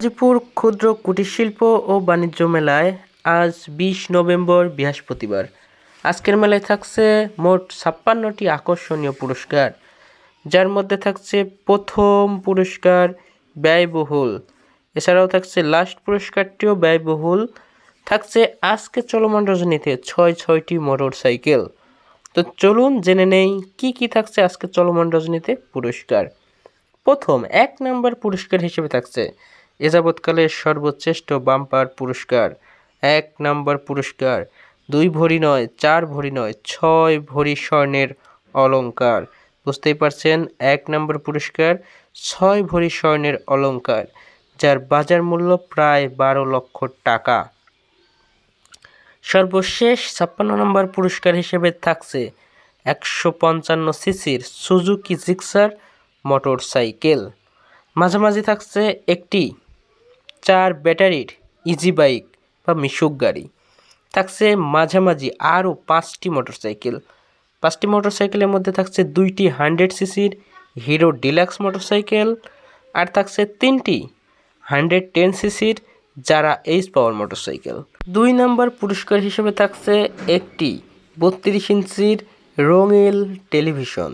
গাজীপুর ক্ষুদ্র কুটির শিল্প ও বাণিজ্য মেলায় আজ বিশ নভেম্বর বৃহস্পতিবার। আজকের মেলায় থাকছে মোট ছাপ্পান্নটি আকর্ষণীয় পুরস্কার, যার মধ্যে থাকছে প্রথম পুরস্কার ব্যয়বহুল। এছাড়াও থাকছে লাস্ট পুরস্কারটিও ব্যয়বহুল। থাকছে আজকে চলমান রজনীতে ছয় ছয়টি মোটর সাইকেল তো চলুন জেনে নেই কি কি থাকছে আজকে চলমান রজনীতে পুরস্কার। প্রথম, এক নম্বর পুরস্কার হিসেবে থাকছে এ যাবৎকালের সর্বশ্রেষ্ঠ বাম্পার পুরস্কার। এক নম্বর পুরস্কার, দুই ভরি নয়, চার ভরি নয়, ছয় ভরি স্বর্ণের অলঙ্কার। বুঝতেই পারছেন? এক নম্বর পুরস্কার, ছয় ভরি স্বর্ণের অলঙ্কার, যার বাজার মূল্য প্রায় বারো লক্ষ টাকা। সর্বশেষ ছাপ্পান্ন নম্বর পুরস্কার হিসেবে থাকছে একশো পঞ্চান্ন সিসির সুজুকি জিক্সার মোটর সাইকেল মাঝামাঝি থাকছে একটি চার ব্যাটারির ইজি বাইক বা মিশুক গাড়ি। থাকছে মাঝামাঝি আরও পাঁচটি মোটরসাইকেল পাঁচটি মোটরসাইকেলের মধ্যে থাকছে দুইটি হান্ড্রেড সিসির হিরো ডিলাক্স মোটরসাইকেল আর থাকছে তিনটি হান্ড্রেড টেন সিসির যারা এইচ পাওয়ার মোটরসাইকেল দুই নম্বর পুরস্কার হিসেবে থাকছে একটি বত্রিশ ইঞ্চির রঙিল টেলিভিশন